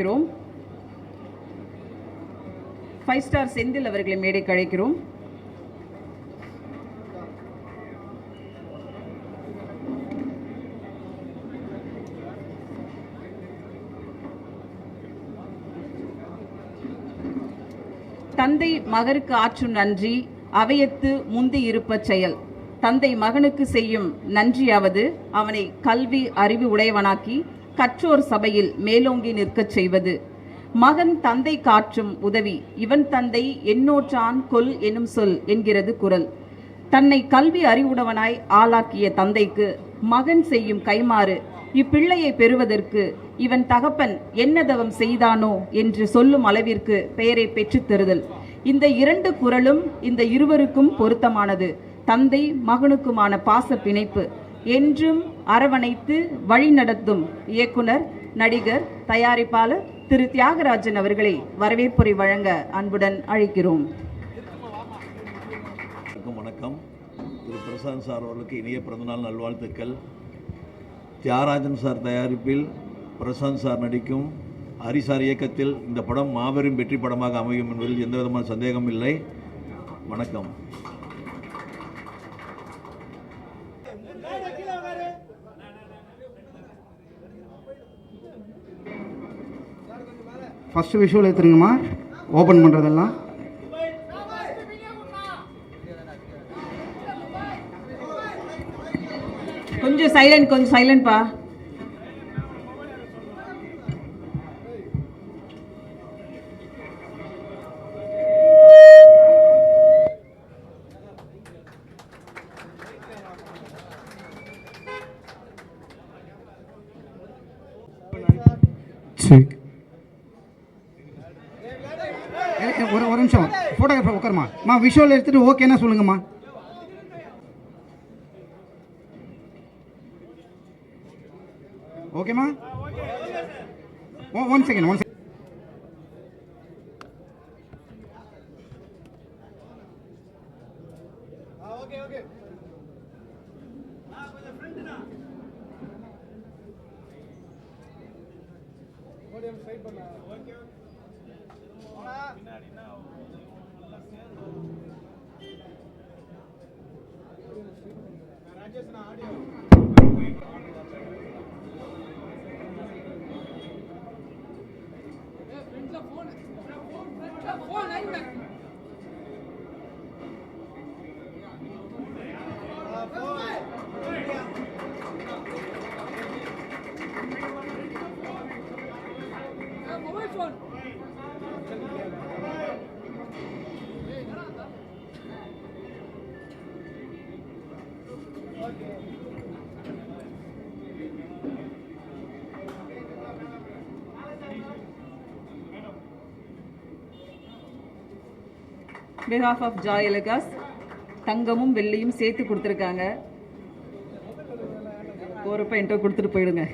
அழைக்கிறோம். Five star Senthil அவர்களை மேடைக்கு அழைக்கிறோம். தந்தை மகருக்கு ஆற்றும் நன்றி. அவையத்து முந்தி இருப்ப செயல். தந்தை மகனுக்கு செய்யும் நன்றியாவது அவனை கல்வி அறிவு உடையவனாக்கி கற்றோர் சபையில் மேலோங்கி நிற்கச் செய்வது. மகன் தந்தை காற்றும் உதவி. இவன் தந்தை எண்ணோற்றான் கொல் எனும் சொல் என்கிறது குரல். தன்னை கல்வி அறிவுடவனாய் ஆளாக்கிய தந்தைக்கு மகன் செய்யும் கைமாறு இப்பிள்ளையை பெறுவதற்கு இவன் தகப்பன் என்ன தவம் செய்தானோ என்று சொல்லும் அளவிற்கு பெயரை பெற்றுத் தருதல். இந்த இரண்டு குரலும் இந்த இருவருக்கும் பொருத்தமானது. தந்தை மகனுக்குமான பாச பிணைப்பு. என்றும் அரவணைத்து வழிநடத்தும் இயக்குனர் நடிகர் தயாரிப்பாளர் திரு. தியாகராஜன் அவர்களை வரவேற்புரை வழங்க அன்புடன் அழைக்கிறோம். வணக்கம் வணக்கம். திரு. பிரசாந்த் சார் அவர்களுக்கு இனிய பிறந்தநாள் நல்வாழ்த்துக்கள். தியாகராஜன் சார் தயாரிப்பில் பிரசாந்த் சார் நடிக்கும் ஹரிசார் இயக்கத்தில் இந்த படம் மாபெரும் வெற்றி படமாக அமையும் என்பதில் எந்த விதமான சந்தேகம் இல்லை. வணக்கம். ஃபஸ்ட்டு விஷுவல் எடுத்துருங்கம்மா ஓப்பன் பண்ணுறதெல்லாம் கொஞ்சம் சைலண்ட் கொஞ்சம் சைலண்ட்பா சரி ஒரு ஒரு நிமிஷம். ஃபோட்டோகிராஃபர் உட்காருமா மா விஷுவல் எடுத்துகிட்டு ஓகேன்னா சொல்லுங்கம்மா. ஓகேம்மா ஒன் செகண்ட் ஒன் செகண்ட் பின்னாடினா ராஜேஷ் ஆடியோ ஃப்ரெண்ட்ல phone ஃப்ரெண்ட்ல phone behalf of Joy Alukkas தங்கமும் வெள்ளியும் சேர்த்து கொடுத்துருக்காங்க. போகிறப்ப என்கிட்ட கொடுத்துட்டு போயிடுங்க.